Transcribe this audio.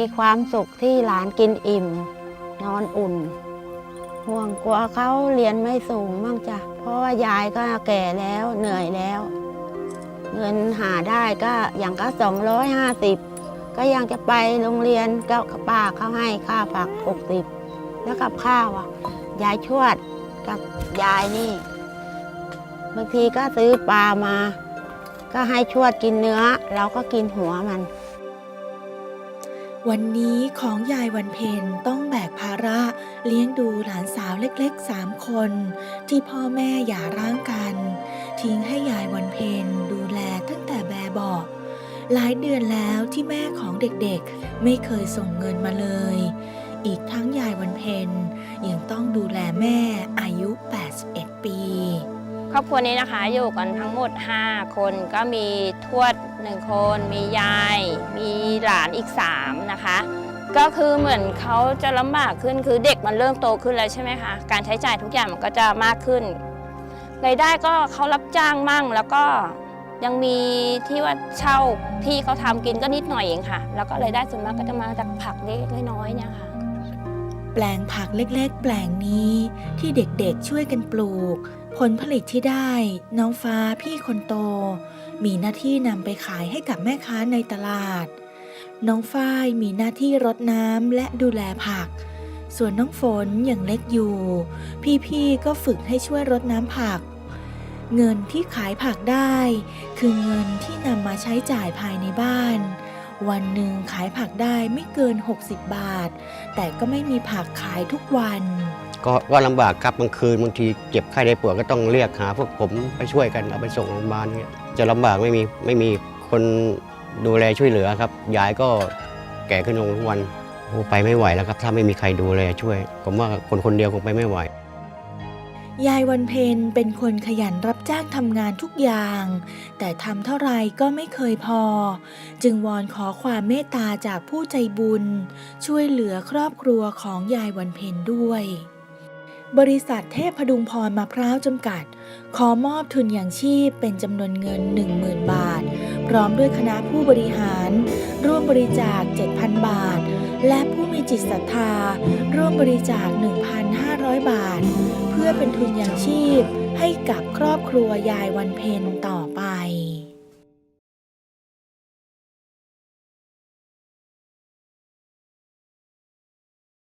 มีความสุขที่หลานกินอิ่ม นอนอุ่น ห่วงกลัวเขาเรียนไม่สูงบ้างจ้ะเพราะว่ายายก็แก่แล้วเหนื่อยแล้ว เงินหาได้ก็อย่างก็สองร้อยห้าสิบก็ยังจะไปโรงเรียนก็ป้าเขาให้ค่าผักหกสิบแล้วกับข้าวอะยายชวดกับยายนี่บางทีก็ซื้อปลามา ก็ให้ชวดกินเนื้อ เราก็กินหัวมัน วันนี้ของยายวันเพ็ญต้องแบกภาระเลี้ยงดูหลานสาวเล็กๆสามคน ที่พ่อแม่หย่าร้างกัน ทิ้งให้ยายวันเพ็ญดูแลตั้งแต่แบบเบอกหลายเดือนแล้วที่แม่ของเด็กๆ ไม่เคยส่งเงินมาเลย อีกทั้งยายวันเพ็ญยังต้องดูแลแม่อายุ 81 ปี ครอบครัวนี้นะคะอยู่กันทั้งหมด 5 คนก็มีทวด หนึ่งคนมียาย มีหลานอีก3นะคะ ก็คือเหมือนเขาจะลำบากขึ้นคือเด็กมันเริ่มโตขึ้นแล้วใช่ไหมคะการใช้จ่ายทุกอย่างมันก็จะมากขึ้นรายได้ก็เขารับจ้างมั่งแล้วก็ยังมีที่ว่าเช่าที่เขาทำกินก็นิดหน่อยเองค่ะ แล้วก็รายได้ส่วนมากก็จะมาจากผักเล็กๆน้อยๆเนี่ยค่ะ แปลงผักเล็กๆ แปลงนี้ที่เด็กๆช่วยกันปลูก ผลผลิตที่ได้ น้องฟ้าพี่คนโต มีหน้าที่นำไปขายให้กับแม่ค้าในตลาด น้องฝ้ายมีหน้าที่รดน้ำและดูแลผัก ส่วนน้องฝนยังเล็กอยู่ พี่ๆก็ฝึกให้ช่วยรดน้ำผัก เงินที่ขายผักได้ คือเงินที่นำมาใช้จ่ายภายในบ้าน วันหนึ่งขายผักได้ไม่เกิน 60 บาท แต่ก็ไม่มีผักขายทุกวันก็ก็ลำบากครับบางคืนบางทีเจ็บไข้ได้ป่วยก็ต้องเรียกหาพวกผมไปช่วยกันเอาไปส่งโรงพยาบาลเนี่ย จะลำบากไม่มีไม่มีคนดูแลช่วยเหลือครับยายก็แก่ขึ้นลงทุกวันโอ้ไปไม่ไหวแล้วครับ ถ้าไม่มีใครดูแลช่วย ผมว่าคนคนเดียวคงไปไม่ไหว ยายวันเพ็ญเป็นคนขยันรับจ้างทำงานทุกอย่าง แต่ทำเท่าไรก็ไม่เคยพอ จึงวอนขอความเมตตาจากผู้ใจบุญ ช่วยเหลือครอบครัวของยายวันเพ็ญด้วย บริษัทเทพพดุงพรมะพร้าวจำกัด ขอมอบทุนอย่างชีพเป็นจำนวนเงิน 10,000 บาท พร้อมด้วยคณะผู้บริหาร ร่วมบริจาค 7,000 บาท และผู้มีจิตศรัทธา ร่วมบริจาค 1,500 บาท เพื่อเป็นทุนอย่างชีพให้กับครอบครัวยายวันเพ็ญต่อไป